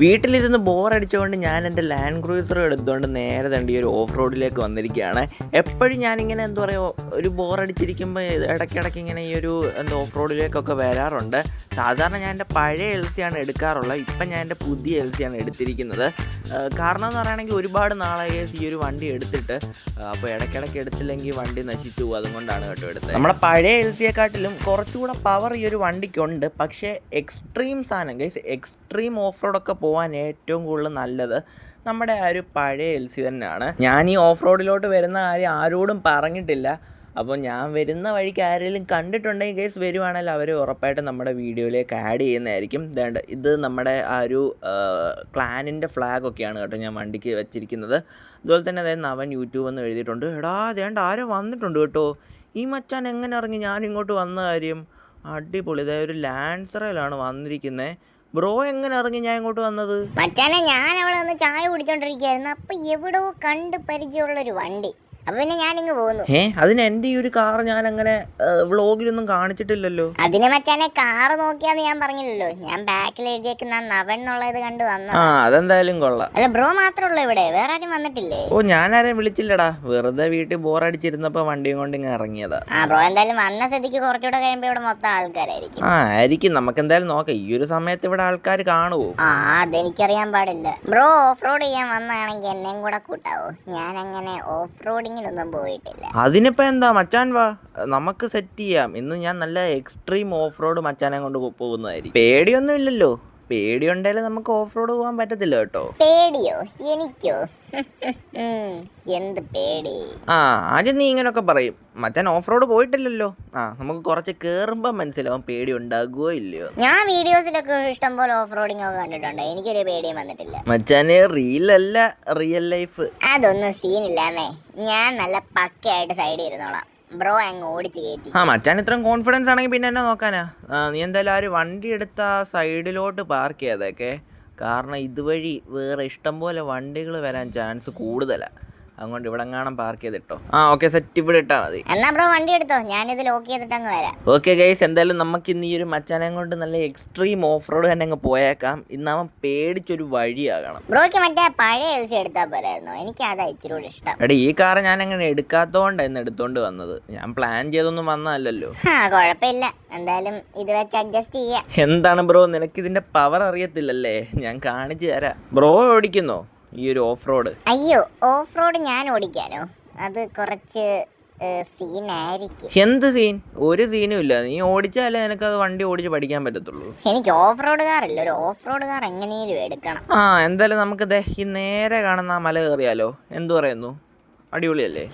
വീട്ടിലിരുന്ന് ബോറടിച്ചുകൊണ്ട് ഞാൻ എന്റെ ലാൻഡ് ക്രൂസർ എടുത്തുകൊണ്ട് നേരെ തണ്ടി ഒരു ഓഫ് റോഡിലേക്ക് വന്നിരിക്കുകയാണ്. എപ്പോഴും ഞാനിങ്ങനെ എന്താ പറയുക ഒരു ബോറടിച്ചിരിക്കുമ്പോൾ ഇടയ്ക്കിടയ്ക്ക് ഇങ്ങനെ ഈ ഒരു എന്താ ഓഫ് റോഡിലേക്കൊക്കെ വരാറുണ്ട്. സാധാരണ ഞാൻ എന്റെ പഴയ എൽ ആണ് എടുക്കാറുള്ളത്. ഇപ്പം ഞാൻ എന്റെ പുതിയ എൽ ആണ് എടുത്തിരിക്കുന്നത്. കാരണം എന്ന് പറയുകയാണെങ്കിൽ ഒരുപാട് നാളായി ഈ ഒരു വണ്ടി എടുത്തിട്ട്. അപ്പോൾ ഇടയ്ക്കിടയ്ക്ക് എടുത്തില്ലെങ്കിൽ വണ്ടി നശിച്ചു പോകും. അതുകൊണ്ടാണ് കേട്ടോ എടുത്തത്. നമ്മുടെ പഴയ എൽ സിയെക്കാട്ടിലും കുറച്ചുകൂടെ പവർ ഈ ഒരു വണ്ടിക്കുണ്ട്. പക്ഷേ എക്സ്ട്രീം സാധനം ഗൈസ് എക്സ്ട്രീം ഓഫ് റോഡൊക്കെ പോകാൻ ഏറ്റവും കൂടുതൽ നല്ലത് നമ്മുടെ ആ ഒരു പഴയ എൽ സി തന്നെയാണ്. ഞാൻ ഈ ഓഫ് റോഡിലോട്ട് വരുന്ന കാര്യം ആരോടും പറഞ്ഞിട്ടില്ല. അപ്പോൾ ഞാൻ വരുന്ന വഴിക്ക് ആരെങ്കിലും കണ്ടിട്ടുണ്ടെങ്കിൽ കേസ് വരുവാണെങ്കിൽ അവർ ഉറപ്പായിട്ടും നമ്മുടെ വീഡിയോയിലേക്ക് ആഡ് ചെയ്യുന്നതായിരിക്കും. വേണ്ട ഇത് നമ്മുടെ ആ ഒരു ക്ലാനിന്റെ ഫ്ലാഗൊക്കെയാണ് കേട്ടോ ഞാൻ വണ്ടിക്ക് വെച്ചിരിക്കുന്നത്. അതുപോലെ തന്നെ അതായത് നവൻ യൂട്യൂബ് എന്ന് എഴുതിയിട്ടുണ്ട്. എടാ വേണ്ട ആരോ വന്നിട്ടുണ്ട് കേട്ടോ. ഈ മച്ചാൻ എങ്ങനെ ഇറങ്ങി? ഞാൻ ഇങ്ങോട്ട് വന്ന കാര്യം. അടിപൊളി. അതായത് ഒരു ലാൻസറയിലാണ് വന്നിരിക്കുന്നത് ബ്രോ എങ്ങനെ ഇറങ്ങി ഞാൻ ഇങ്ങോട്ട് വന്നത്? മച്ചാനെ ഞാൻ അവിടെ നിന്ന് ചായ കുടിച്ചോണ്ടിരിക്കുകയായിരുന്നു. അപ്പൊ എവിടെ കണ്ട് പരിചയമുള്ള ഒരു വണ്ടി. അപ്പൊ പിന്നെ ഞാൻ ഇങ്ങ് പോന്നു. ഏ അതിന് എന്റെ ഈ ഒരു കാർ ഞാൻ അങ്ങനെ വ്ളോഗിലൊന്നും കാണിച്ചിട്ടില്ലല്ലോ. അതിന് മച്ചാനെ കാർ നോക്കിയാന്ന് ഞാൻ പറഞ്ഞില്ലല്ലോ. ഞാൻ ബാക്കിൽ എഴുതിയേക്കുന്ന നവൻ എന്നുള്ളത് കണ്ടു വന്ന ആ അതെന്തായാലും കൊള്ളാം. അല്ല ബ്രോ മാത്രമേ ഇവിടെ. വേറെ ആരും വന്നിട്ടില്ലേ? ഓ ഞാൻ ആരെയും വിളിച്ചില്ലടാ. വെറുതെ വീട്ടിൽ ബോറടിച്ചിരുന്നപ്പോൾ വണ്ടിയും കൊണ്ട് ഇങ്ങനെ ഇറങ്ങിയതാ. ആ ബ്രോ എന്തായാലും വന്ന സ്ഥിതിക്ക് കുറച്ചുകൂടെ കഴിയുമ്പോ ഇവിടെ മൊത്തം ആൾക്കാരായിരിക്കും. ആ ആയിരിക്കും. നമുക്ക് എന്തായാലും നോക്കാം. ഈ ഒരു സമയത്ത് ഇവിടെ ആൾക്കാർ കാണുമോ ആ അതെനിക്കറിയാൻ പാടില്ല. ബ്രോ ഓഫ് റോഡ് ചെയ്യാൻ വന്നാണെങ്കിൽ എന്നെയും കൂടെ കൂട്ടാവോ? ഞാൻ അങ്ങനെ ഓഫ് റോഡിങ്ങിനൊന്നും പോയിട്ടില്ല. അതിനിപ്പോ എന്താ മച്ചാൻ വാ. നമുക്ക് സെറ്റ് ചെയ്യാം. ഇന്ന് ഞാൻ നല്ല എക്സ്ട്രീം ഓഫ് റോഡ് മച്ചാനെ കൊണ്ട് പോകുന്നതായിരിക്കും. പേടിയൊന്നും ഇല്ലല്ലോ. പേടിയുണ്ടെങ്കിൽ നമുക്ക് ഓഫ് റോഡ് പോകാൻ പറ്റത്തില്ല കേട്ടോ. പേടിയോ? എനിക്കോ? എന്ത് പേടി? ആ ആദ്യം നീ ഇങ്ങനെയൊക്കെ പറയും. മച്ചാൻ ഓഫ് റോഡ് പോയിട്ടില്ലല്ലോ. ആ നമുക്ക് കുറച്ച് കയറുമ്പോൾ മനസ്സിലാവും പേടി ഉണ്ടാകുമോ ഇല്ലയോ. ഞാൻ വീഡിയോസിലൊക്കെ ഇഷ്ടം പോലെ ഓഫ് റോഡിംഗ് ഒക്കെ കണ്ടിട്ടുണ്ട്. എനിക്കൊരു പേടിയും വന്നിട്ടില്ല. മച്ചാനെ റീലല്ല റിയൽ ലൈഫ് അതൊന്നും സീനില്ലാന്നേ ഞാൻ നല്ല പക്കയായിട്ട് സൈഡിൽ ഇരുന്നോളാം. ബ്രോ അങ്ങ് കയറ്റി ആ മച്ചാൻ ഇത്രയും കോൺഫിഡൻസ് ആണെങ്കിൽ പിന്നെ എന്നെ നോക്കാനാ. നീ എന്തായാലും ആ വണ്ടി എടുത്ത സൈഡിലോട്ട് പാർക്ക് ചെയ്തേക്കെ. കാരണം ഇതുവഴി വേറെ ഇഷ്ടം പോലെ വണ്ടികൾ വരാൻ ചാൻസ് കൂടുതലാണ് അതുകൊണ്ട് ഇവിടെ കാണാൻ പാർക്ക് ചെയ്തിട്ടോ. ആ ഓക്കെ സെറ്റ് ഇവിടെ ഇട്ടാൽ മതി. എന്നാ ബ്രോ വണ്ടി എടുത്തോ? ഞാൻ ഇത് ലോക്ക് ചെയ്തിട്ട് അങ്ങ് വരാം. ഓക്കെ ഗൈസ് എന്തായാലും നമുക്ക് ഇന്ന് ഈ ഒരു മച്ചാനെ കൊണ്ട് നല്ല എക്സ്ട്രീം ഓഫ് റോഡ് തന്നെ അങ്ങ് പോയേക്കാം. ഇന്ന് അവൻ പേടിച്ചൊരു വഴിയാകണം. ബ്രോയ്ക്ക് മറ്റേ പഴയ എൽ സി എടുത്താൽ പോരായിരുന്നു. എനിക്ക് അതാ ഇച്ചിരി കൂടി ഇഷ്ടം. എടാ ഈ കാർ ഞാൻ അങ്ങനെ എടുക്കാത്തോണ്ട് ഇന്ന് എടുത്തോണ്ട് വന്നത്. ഞാൻ പ്ലാൻ ചെയ്തൊന്നും വന്നതല്ലല്ലോ. ആ കുഴപ്പമില്ല എന്തായാലും ഇത് വെച്ച് അഡ്ജസ്റ്റ് ചെയ്യാം. എന്താണ് ബ്രോ നിനക്ക് ഇതിന്റെ പവർ അറിയത്തില്ലല്ലേ? ഞാൻ കാണിച്ചു തരാം. ബ്രോ ഓടിക്കുന്നോ? ഈ ഒരു ഓഫ് റോഡ് അയ്യോ ഓഫ് റോഡ് ഞാൻ ഓടിക്കാനോ? അത് കുറച്ച് സീനായിരിക്കും. എന്ത് സീൻ? ഒരു സീനും ഇല്ല. നീ ഓടിച്ചാലേ നിനക്ക് അത് വണ്ടി ഓടിച്ച് പഠിക്കാൻ പറ്റത്തുള്ളൂ. എനിക്ക് ഓഫ് റോഡ് കാർ ഇല്ല. ഒരു ഓഫ് റോഡ് കാർ എങ്ങനെയും എടുക്കണം. ആ എന്തായാലും നമുക്ക് ദേ ഈ നേരെ കാണുന്ന ആ മല കയറിയാലോ? എന്തു പറയുന്നു? അടിപൊളിയല്ലേ?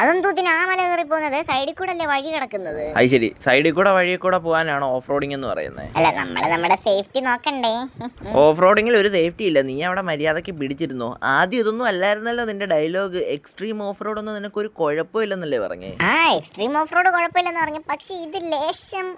അതെന്തോത്തിന് ആ മല കയറി പോകുന്നത്? സൈഡിൽ കൂടെ അല്ലേ വഴി കിടക്കുന്നത്? അത് ശരി. സൈഡിൽ കൂടെ പോകാനാണ് ഓഫ് റോഡിംഗ് എന്ന് പറയുന്നത്? അല്ല നമ്മൾ നമ്മുടെ സേഫ്റ്റി നോക്കണ്ടേ? ഓഫ് റോഡിങ്ങിൽ ഒരു സേഫ്റ്റി ഇല്ല. നീ അവിടെ മര്യാദയ്ക്ക് പിടിച്ചിരുന്നു? ആദ്യം ഇതൊന്നും അല്ലായിരുന്നല്ലോ നിന്റെ ഡയലോഗ്. എക്സ്ട്രീം ഓഫ് റോഡ് ഒന്നും നിനക്കൊരു കുഴപ്പമില്ലെന്നല്ലേ പറഞ്ഞേ? ആ എക്സ്ട്രീം ഓഫ് റോഡ് കുഴപ്പമില്ലെന്ന് പറഞ്ഞു. പക്ഷേ ഇത് ലേശം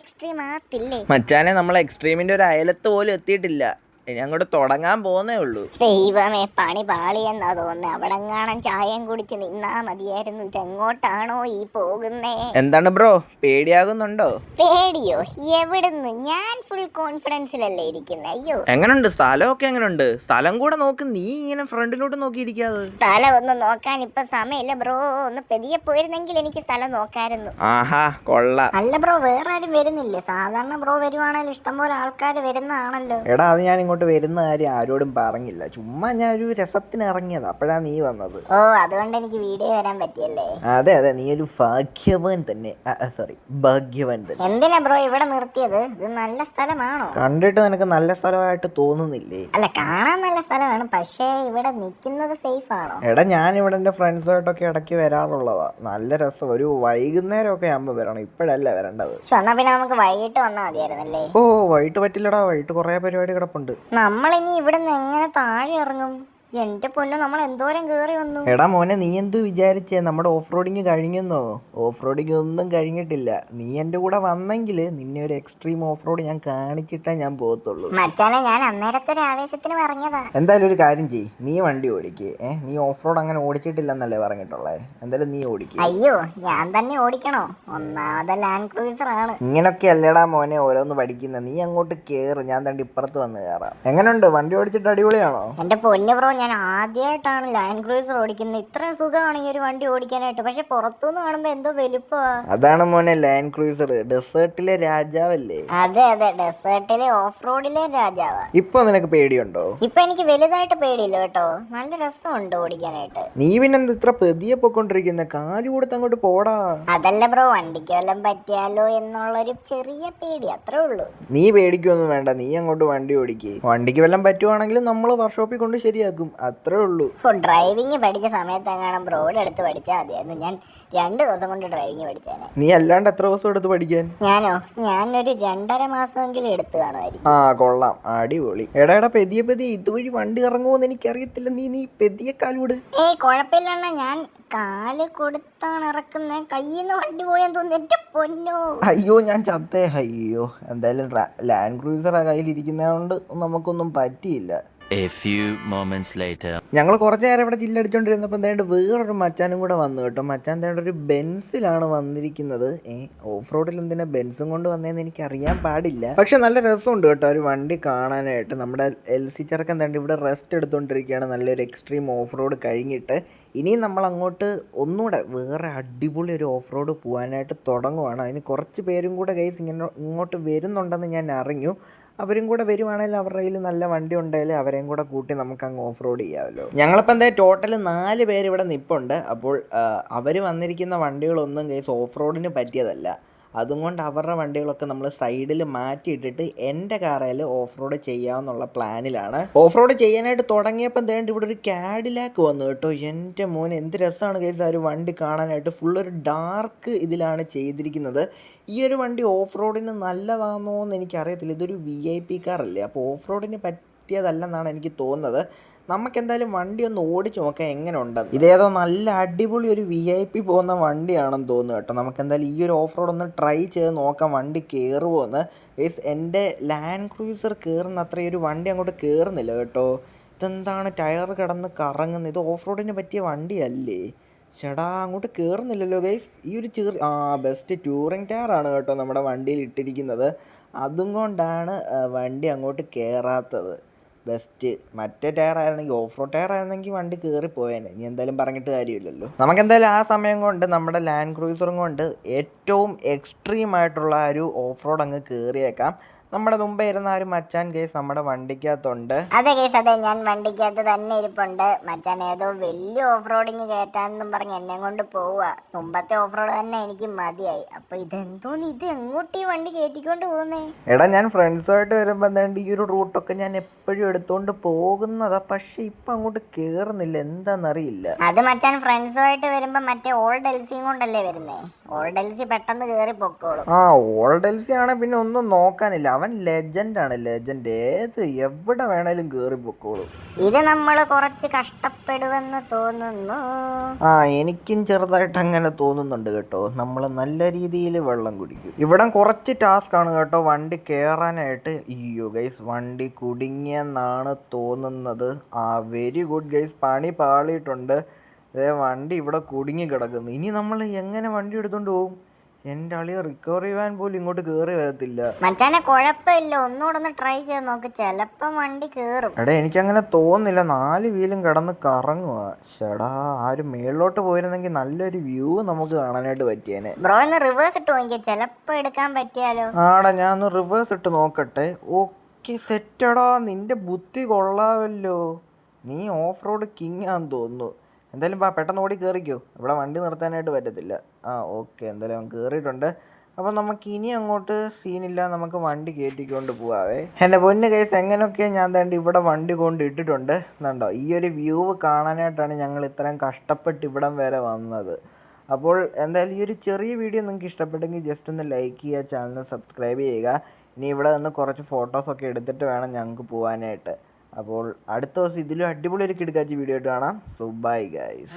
എക്സ്ട്രീം ആകത്തില്ലേ? മച്ചാനെ നമ്മളെ എക്സ്ട്രീമിന്റെ ഒരു അയലത്ത് പോലും എത്തിയിട്ടില്ല. ഇനി അങ്ങോട്ട് തുടങ്ങാൻ പോകുന്നേ ഉള്ളൂ. ദൈവമേ പണി പാളിയെന്നാ തോന്നുന്നത് അവിടെ കാണാൻ ചായം കുടിച്ച് നിന്നാ മതിയായിരുന്നു. ഇതെങ്ങോട്ടാണോ ഈ പോകുന്നേ? എന്താണ് ബ്രോ? പേടിയാകുന്നുണ്ടോ? പേടിയോ? എവിടുന്ന്? ഞാൻ ഫുൾ കോൺഫിഡൻസിലല്ലേ ഇരിക്കുന്നത് അയ്യോ. എങ്ങനുണ്ട്? സ്ഥലമൊക്കെ എങ്ങനുണ്ട്? സ്ഥലം കൂടെ നോക്ക്. നീ ഇങ്ങനെ ഫ്രണ്ടിലോട്ട് നോക്കിയിരിക്കാതെ. സ്ഥലം ഒന്ന് നോക്കാൻ ഇപ്പൊ സമയമില്ല ബ്രോ. ഒന്ന് പെതിയെ പോയിരുന്നെങ്കിൽ എനിക്ക് സ്ഥലം നോക്കായിരുന്നു. ആഹാ കൊള്ള. അല്ല ബ്രോ വേറെ ആരും വരുന്നില്ലേ? സാധാരണ ബ്രോ വരുവാണെങ്കിൽ ഇഷ്ടംപോലെ ആൾക്കാർ വരുന്നതാണല്ലോ. എടാ അത് ഞാൻ ഇങ്ങോട്ട് വരുന്ന കാര്യം ആരോടും പറഞ്ഞില്ല. ചുമ്മാ ഞാൻ ഒരു രസത്തിന് ഇറങ്ങിയത്. അപ്പോഴാ നീ വന്നത്. ഓ അതുകൊണ്ട് എനിക്ക് വീഡിയോ വരാൻ പറ്റിയല്ലേ? അതെ അതെ. നീ ഒരു ഭാഗ്യവാൻ തന്നെ. സോറി ഭാഗ്യവാൻ തന്നെ. എന്തിനാ ബ്രോ ഇവിടെ നിർത്തിയത്? ഇത് നല്ല സ്ഥലമാണോ? കണ്ടിട്ട് നിനക്ക് നല്ല സ്ഥലമായിട്ട് തോന്നുന്നില്ലേ? അല്ല കാണാൻ നല്ല സ്ഥലമാണ്. പക്ഷേ ഇവിടെ നിൽക്കുന്നത് സേഫ് ആണോ? എടാ ഞാൻ ഇവിടെ എന്റെ ഫ്രണ്ട്സുമായിട്ടൊക്കെ ഇടയ്ക്ക് വരാറുള്ളതാ. നല്ല രസം. ഒരു വൈകുന്നേരം ഒക്കെ ആകുമ്പോൾ വരണം. ഇപ്പോഴല്ല വരേണ്ടത്. എന്നാ പിന്നെ നമുക്ക് വൈകിട്ട് വന്നാൽ മതിയായിരുന്നല്ലേ? ഓ വൈകിട്ട് പറ്റില്ലടാ. വൈകിട്ട് കുറേ പരിപാടി കിടപ്പുണ്ട്. നമ്മളിനി ഇവിടുന്ന് എങ്ങനെ താഴെ ഇറങ്ങും? എന്റെ പൊന്നു നമ്മൾ എന്തോരം കേറി വന്നു? എടാ മോനെ നീ എന്തു വിചാരിച്ചേ? നമ്മുടെ ഓഫ് റോഡിങ് കഴിഞ്ഞെന്നോ? ഓഫ് റോഡിങ് ഒന്നും കഴിഞ്ഞിട്ടില്ല. നീ എന്റെ കൂടെ വന്നെങ്കിൽ നിന്നെ ഒരു എക്സ്ട്രീം ഓഫ് റോഡ് ഞാൻ കാണിച്ചിട്ടേ ഞാൻ പോകത്തുള്ളൂ. മച്ചാനെ ഞാൻ അന്നേരത്തെ ഒരു ആവേശത്തിന് പറഞ്ഞതാ. എന്തായാലും ഒരു കാര്യം ചെയ്യ്. നീ വണ്ടി ഓടിക്ക്. ഏ നീ ഓഫ് റോഡ് അങ്ങനെ ഓടിച്ചിട്ടില്ലെന്നല്ലേ പറഞ്ഞിട്ടുള്ളേ? എന്തായാലും നീ ഓടിക്ക്. അയ്യോ ഞാൻ തന്നെ ഓടിക്കണോ? ഒന്നാമത് ലാൻഡ് ക്രൂസർ ആണ്. ഇങ്ങനൊക്കെ അല്ലേടാ മോനെ ഓരോന്ന് പഠിക്കുന്ന. നീ അങ്ങോട്ട് കേറ്. ഞാൻ തണ്ടി ഇപ്പുറത്ത് വന്ന് കയറാം എങ്ങനെയുണ്ട് വണ്ടി ഓടിച്ചിട്ട് അടിപൊളിയാണോ? എന്റെ പൊന്നു ബ്രോ ഞാൻ ആദ്യമായിട്ടാണ് ലാൻഡ് ക്രൂസർ ഓടിക്കുന്നത്. ഇത്ര സുഖമാണ് ഈ ഒരു വണ്ടി ഓടിക്കാനായിട്ട്. പക്ഷെ പുറത്തുനിന്ന് കാണുമ്പോ എന്തോ വലുപ്പമാ അതാണ് മോനെ ലാൻഡ് ക്രൂസർ ഡെസേർട്ടിലെ രാജാവല്ലേ? അതെ അതെ. ഡെസേർട്ടിലെ ഓഫ് റോഡിലെ രാജാവാ. ഇപ്പൊ നിനക്ക് പേടിയുണ്ടോ? ഇപ്പൊ എനിക്ക് വലുതായിട്ട് പേടിയില്ല കേട്ടോ. നല്ല രസമുണ്ട് ഓടിക്കാനായിട്ട്. നീ പിന്നെന്ത് ഇത്ര പെതിയെ പൊക്കൊണ്ടിരിക്കുന്ന കാലു കൊടുത്ത് അങ്ങോട്ട് പോടാ. അതല്ല ബ്രോ വണ്ടിക്ക് വല്ലതും പറ്റിയാലോ എന്നുള്ളൊരു ചെറിയ പേടി അത്രേ ഉള്ളൂ. നീ പേടിക്കൊന്നും വേണ്ട. നീ അങ്ങോട്ട് വണ്ടി ഓടിക്കേ. വണ്ടിക്ക് വല്ലതും പറ്റുവാണെങ്കിൽ നമ്മൾ വർക്ക്ഷോപ്പിൽ കൊണ്ട് ശരിയാക്കും. അത്രേ ഉള്ളൂ. ഇപ്പോൾ ഡ്രൈവിംഗ് പഠിച്ച സമയത്ത് എങ്ങാനും ബ്രോഡ് എടുത്ത് പഠിച്ചാൽ മതിയായിരുന്നു ഞാൻ രണ്ട് ദിവസം കൊണ്ട് ഡ്രൈവിംഗ് പഠിച്ചേനെ. നീ അല്ലാണ്ട് എത്ര ദിവസം എടുത്ത് പഠിക്കാൻ? ഞാനോ? ഞാനൊരു രണ്ടര മാസമെങ്കിലും എടുത്തു കാണുമായിരിക്കും. ആ കൊള്ളാം. അടിപൊളി. എടാ എടാ പെതിയെ പെതിയെ ഇതുവഴി വണ്ടി ഇറങ്ങുമോന്ന് എനിക്കറിയത്തില്ല. നീ നീ പെതിയെ കാലൂട് ഏയ് കുഴപ്പമില്ലണ്ണ ഞാൻ കാൽ കൊടുത്താണ് ഇറക്കുന്ന. കയ്യിൽ നിന്ന് വണ്ടി പോയാൻ തോന്നുന്നു. എന്റെ പൊന്നോ. അയ്യോ ഞാൻ ചത്തേ. അയ്യോ എന്തായാലും ലാൻഡ് ക്രൂസർ കയ്യിലിരിക്കുന്നതുകൊണ്ട് നമുക്കൊന്നും പറ്റിയില്ല. ഞങ്ങൾ കുറച്ച് നേരം ഇവിടെ ചില്ലടിച്ചോണ്ടിരുന്നപ്പോൾ എന്തായാലും വേറൊരു മച്ചാനും കൂടെ വന്നു കേട്ടോ. മച്ചാൻ എന്തായാലും ഒരു ബെൻസിലാണ് വന്നിരിക്കുന്നത്. ഏ ഓഫ് റോഡിൽ എന്തിനാ ബെൻസും കൊണ്ട് വന്നതെന്ന് എനിക്ക് അറിയാൻ പാടില്ല. പക്ഷെ നല്ല രസമുണ്ട് കേട്ടോ ഒരു വണ്ടി കാണാനായിട്ട്. നമ്മുടെ എൽ സി ചെറുക്കൻ എന്താണ്ട് ഇവിടെ റെസ്റ്റ് എടുത്തുകൊണ്ടിരിക്കുകയാണ് നല്ലൊരു എക്സ്ട്രീം ഓഫ് റോഡ് കഴിഞ്ഞിട്ട്. ഇനിയും നമ്മൾ അങ്ങോട്ട് ഒന്നുകൂടെ വേറെ അടിപൊളി ഒരു ഓഫ് റോഡ് പോകാനായിട്ട് തുടങ്ങുവാണ്. അതിന് കുറച്ച് പേരും കൂടെ കൈസ് ഇങ്ങനെ ഇങ്ങോട്ട് വരുന്നുണ്ടെന്ന് ഞാൻ അറിഞ്ഞു. അവരും കൂടെ വരുവാണെങ്കിൽ അവരുടെ കയ്യിൽ നല്ല വണ്ടി ഉണ്ടെങ്കിൽ അവരെയും കൂടെ കൂട്ടി നമുക്ക് അങ്ങ് ഓഫ് റോഡ് ചെയ്യാമല്ലോ ഞങ്ങളിപ്പോൾ എന്തായാലും ടോട്ടൽ നാല് പേര് ഇവിടെ നിൽപ്പുണ്ട് അപ്പോൾ അവർ വന്നിരിക്കുന്ന വണ്ടികളൊന്നും കേസ് ഓഫ് റോഡിന് പറ്റിയതല്ല. അതുകൊണ്ട് അവരുടെ വണ്ടികളൊക്കെ നമ്മൾ സൈഡിൽ മാറ്റിയിട്ടിട്ട് എന്റെ കാറയിൽ ഓഫ് റോഡ് ചെയ്യാമെന്നുള്ള പ്ലാനിലാണ്. ഓഫ് റോഡ് ചെയ്യാനായിട്ട് തുടങ്ങിയപ്പോൾ തേണ്ട ഇവിടെ ഒരു കാഡിലാക്ക് വന്നു കേട്ടോ. എന്റെ മോൻ എന്ത് രസമാണ് കേസ് ആ ഒരു വണ്ടി കാണാനായിട്ട്. ഫുള്ളൊരു ഡാർക്ക് ഇതിലാണ് ചെയ്തിരിക്കുന്നത്. ഈ ഒരു വണ്ടി ഓഫ് റോഡിന് നല്ലതാണോ എന്ന് എനിക്കറിയത്തില്ല. ഇതൊരു വി ഐ പി കാറല്ലേ അപ്പോൾ ഓഫ് റോഡിന് പറ്റിയതല്ലെന്നാണ് എനിക്ക് തോന്നുന്നത്. നമുക്ക് എന്തായാലും വണ്ടി ഒന്ന് ഓടിച്ചു നോക്കാം എങ്ങനെ ഉണ്ടെന്ന് ഇതേതോ നല്ല അടിപൊളി ഒരു വി ഐ പി പോകുന്ന വണ്ടിയാണെന്ന് തോന്നുന്നു കേട്ടോ. നമുക്ക് എന്തായാലും ഈ ഒരു ഓഫ് റോഡ് ഒന്ന് ട്രൈ ചെയ്ത് നോക്കാം വണ്ടി കയറുമോ എന്ന് മീൻസ് എന്റെ ലാൻഡ് ക്രൂസർ കയറുന്ന അത്ര ഒരു വണ്ടി അങ്ങോട്ട് കയറുന്നില്ല കേട്ടോ. ഇതെന്താണ് ടയർ കിടന്ന് കറങ്ങുന്നത്? ഇത് ഓഫ് റോഡിന് പറ്റിയ വണ്ടിയല്ലേ? ചേടാ അങ്ങോട്ട് കയറുന്നില്ലല്ലോ ഗൈസ്. ഈ ഒരു ചെറിയ ആ ബെസ്റ്റ് ടൂറിങ് ടയറാണ് കേട്ടോ നമ്മുടെ വണ്ടിയിൽ ഇട്ടിരിക്കുന്നത്. അതും കൊണ്ടാണ് വണ്ടി അങ്ങോട്ട് കയറാത്തത് ബെസ്റ്റ് മറ്റേ ടയർ ആയിരുന്നെങ്കിൽ ഓഫ് റോഡ് ടയർ ആയിരുന്നെങ്കിൽ വണ്ടി കയറി പോയേനെ. ഇനി എന്തായാലും പറഞ്ഞിട്ട് കാര്യമില്ലല്ലോ. നമുക്ക് എന്തായാലും ആ സമയം കൊണ്ട് നമ്മുടെ ലാൻഡ് ക്രൂസറും കൊണ്ട് ഏറ്റവും എക്സ്ട്രീം ആയിട്ടുള്ള ഒരു ഓഫ് റോഡ് അങ്ങ് കയറിയേക്കാം നമ്മുടെ മുമ്പേ ഇരുന്ന ആ ഒരു മച്ചാൻ കേസ് നമ്മുടെ വണ്ടിക്കകത്തുണ്ട്. അതെ കേസ് അതെ. ഞാൻ വണ്ടിക്കകത്ത് തന്നെ ഇരിപ്പുണ്ട്. മച്ചാൻ ഏതോ വലിയ ഓഫ് റോഡിങ് കയറ്റാന്നും പറഞ്ഞ് എന്നെ കൊണ്ട് പോവുക മുമ്പത്തെ ഓഫ് റോഡ് തന്നെ എനിക്ക് മതിയായി. അപ്പൊ ഇതെന്തോന്ന്? ഇത് എങ്ങോട്ട് ഈ വണ്ടി കയറ്റിക്കൊണ്ട് പോകുന്നേ? എടാ ഞാൻ ഫ്രണ്ട്സുമായിട്ട് വരുമ്പോൾ എന്താണ്ട് ഈ ഒരു റൂട്ടൊക്കെ ഞാൻ എപ്പോഴും എടുത്തുകൊണ്ട് പോകുന്നതാ. പക്ഷെ ഇപ്പൊ അങ്ങോട്ട് കേറുന്നില്ല. എന്താണെന്നറിയില്ല അത് മച്ചാൻ ഫ്രണ്ട്സുമായിട്ട് വരുമ്പോ മറ്റേ ഓൾഡ് എൽസിയും കൊണ്ടല്ലേ വരുന്നേ? ഓൾഡ് എൽസി പെട്ടെന്ന് കേറി പൊക്കോളും ആ ഓൾഡ് എൽസി ആണ് പിന്നെ ഒന്നും നോക്കാനില്ല. അവൻ ലെജൻഡാണ് ലെജൻഡ് ഏത് എവിടെ വേണേലും കയറി പൊക്കോളൂ. ഇത് നമ്മൾ കുറച്ച് കഷ്ടപ്പെടുമെന്ന് തോന്നുന്നു. ആ എനിക്കും ചെറുതായിട്ട് അങ്ങനെ തോന്നുന്നുണ്ട് കേട്ടോ. നമ്മൾ നല്ല രീതിയിൽ വെള്ളം കുടിക്കും. ഇവിടെ കുറച്ച് ടാസ്ക് ആണ് കേട്ടോ. വണ്ടി കയറാനായിട്ട് അയ്യോ ഗൈസ് വണ്ടി കുടുങ്ങിയെന്നാണ് തോന്നുന്നത്. ആ വെരി ഗുഡ് ഗൈസ് പണി പാളിയിട്ടുണ്ട്. വണ്ടി ഇവിടെ കുടുങ്ങി കിടക്കുന്നു. ഇനി നമ്മൾ എങ്ങനെ വണ്ടി എടുത്തുകൊണ്ട് പോകും? എന്റെ അളിയ റിക്കവറി വാൻ പോലും ഇങ്ങോട്ട് കേറി വരത്തില്ല. മച്ചാനെ കുഴപ്പമില്ല. ഒന്നുകൂടെ ഒന്ന് ട്രൈ ചെയ്ത് നോക്ക്. ചെലപ്പം വണ്ടി കേറും. എടാ എനിക്ക് അങ്ങനെ തോന്നുന്നില്ല. നാല് വീലും കടന്ന് കറങ്ങുക ചേടാ ആരും മേളിലോട്ട് പോയിരുന്നെങ്കിൽ നല്ലൊരു വ്യൂ നമുക്ക് കാണാനായിട്ട് പറ്റിയേനെ. ബ്രോ ഒന്ന് റിവേഴ്സ് ഇട്ട് നോക്കിയ. ചിലപ്പോ എടുക്കാൻ പറ്റിയാലോ? ആടാ ഞാൻ ഒന്ന് റിവേഴ്സ് ഇട്ട് നോക്കട്ടെ. ഓക്കെ സെറ്റടാ നിന്റെ ബുദ്ധി കൊള്ളാവല്ലോ. നീ ഓഫ് റോഡ് കിങ് ആന്ന് തോന്നുന്നു. എന്തായാലും വാ പെട്ടെന്ന് ഓടി കയറിക്കോ ഇവിടെ വണ്ടി നിർത്താനായിട്ട് പറ്റത്തില്ല. ആ ഓക്കെ. എന്തായാലും കയറിയിട്ടുണ്ട് അപ്പോൾ നമുക്ക് ഇനി അങ്ങോട്ട് സീനില്ല നമുക്ക് വണ്ടി കയറ്റിക്കൊണ്ട് പോവാവേ. എന്റെ പൊന്ന് കേസ് എങ്ങനെയൊക്കെ ഞാൻ തേണ്ടി ഇവിടെ വണ്ടി കൊണ്ട് ഇട്ടിട്ടുണ്ട്. എന്നുണ്ടോ ഈ ഒരു വ്യൂ കാണാനായിട്ടാണ് ഞങ്ങൾ ഇത്രയും കഷ്ടപ്പെട്ട് ഇവിടം വരെ വന്നത്. അപ്പോൾ എന്തായാലും ഈ ഒരു ചെറിയ വീഡിയോ നിങ്ങൾക്ക് ഇഷ്ടപ്പെട്ടെങ്കിൽ ജസ്റ്റ് ഒന്ന് ലൈക്ക് ചെയ്യുക ചാനൽ സബ്സ്ക്രൈബ് ചെയ്യുക. ഇനി ഇവിടെ നിന്ന് കുറച്ച് ഫോട്ടോസൊക്കെ എടുത്തിട്ട് വേണം ഞങ്ങൾക്ക് പോകാനായിട്ട് അപ്പോൾ അടുത്ത ദിവസം ഇതിലും അടിപൊളി ഒരു കിടക്കാച്ചി വീഡിയോ ആയിട്ട് കാണാം. So bye guys